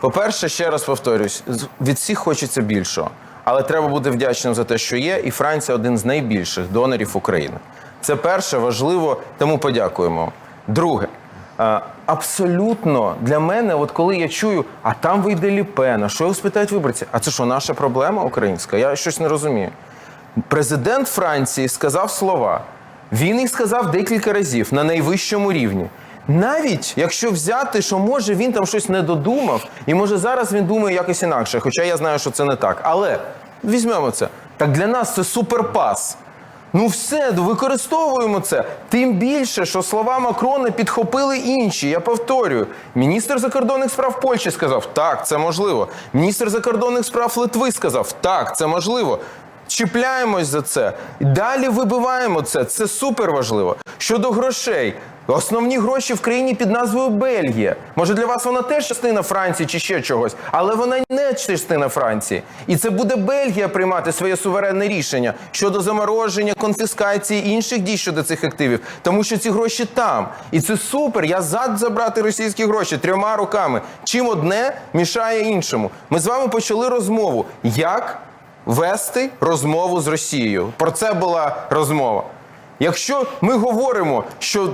По-перше, ще раз повторюсь, від всіх хочеться більшого. Але треба бути вдячним за те, що є, і Франція один з найбільших донорів України. Це перше важливо, тому подякуємо. Друге, абсолютно для мене, от коли я чую, а там вийде Ліпена, що його спитають виборці? А це що, наша проблема українська? Я щось не розумію. Президент Франції сказав слова. Він їх сказав декілька разів на найвищому рівні. Навіть якщо взяти, що може він там щось не додумав, і може зараз він думає якось інакше, хоча я знаю, що це не так. Але візьмемо це. Так для нас це суперпас. Ну все, використовуємо це. Тим більше, що слова Макрона підхопили інші. Я повторюю, міністр закордонних справ Польщі сказав, так, це можливо. Міністр закордонних справ Литви сказав, так, це можливо. Чіпляємось за це. Далі вибиваємо це. Це супер важливо. Щодо грошей. Основні гроші в країні під назвою Бельгія. Може для вас вона теж частина Франції чи ще чогось, але вона не частина Франції. І це буде Бельгія приймати своє суверенне рішення щодо замороження, конфіскації і інших дій щодо цих активів, тому що ці гроші там. І це супер. Я зад забрати російські гроші трьома руками. Чим одне мішає іншому. Ми з вами почали розмову. Як вести розмову з Росією. Про це була розмова. Якщо ми говоримо, що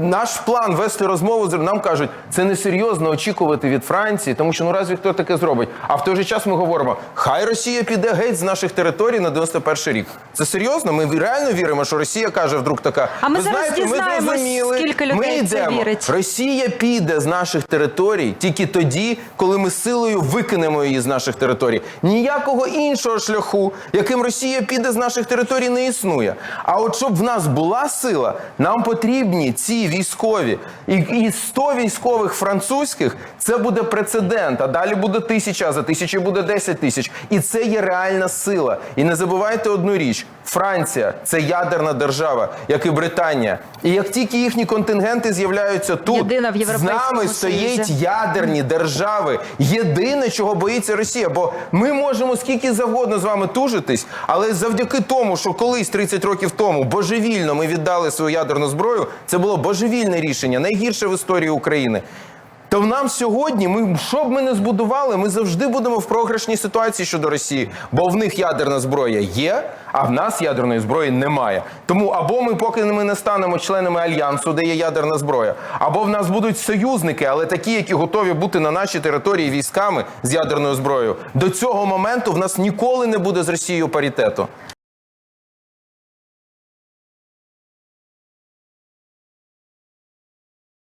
наш план вести розмову з нам кажуть, це несерйозно очікувати від Франції, тому що ну разві хто таке зробить? А в той же час ми говоримо, хай Росія піде геть з наших територій на 91 рік. Це серйозно? Ми реально віримо, що Росія каже вдруг така. А ми ви зараз знаєте, ми зрозуміли, скільки ми людей це йдемо. вірить. Росія піде з наших територій тільки тоді, коли ми силою викинемо її з наших територій. Ніякого іншого шляху, яким Росія піде з наших територій, не існує. А от щоб в нас була сила, нам потрібні ці військові. І, і 100 військових французьких це буде прецедент. А далі буде тисяча, за тисячі буде 10 тисяч. І це є реальна сила. І не забувайте одну річ: Франція це ядерна держава, як і Британія. І як тільки їхні контингенти з'являються тут, з нами стоять ядерні держави. Єдине, чого боїться Росія. Бо ми можемо скільки завгодно з вами тужитись, але завдяки тому, що колись 30 років тому божевільно ми віддали свою ядерну зброю, це було божевільне рішення, найгірше в історії України. То в нам сьогодні, ми що б ми не збудували, ми завжди будемо в програшній ситуації щодо Росії, бо в них ядерна зброя є, а в нас ядерної зброї немає. Тому або ми, поки ми не станемо членами альянсу, де є ядерна зброя, або в нас будуть союзники, але такі, які готові бути на нашій території військами з ядерною зброєю. До цього моменту в нас ніколи не буде з Росією паритету.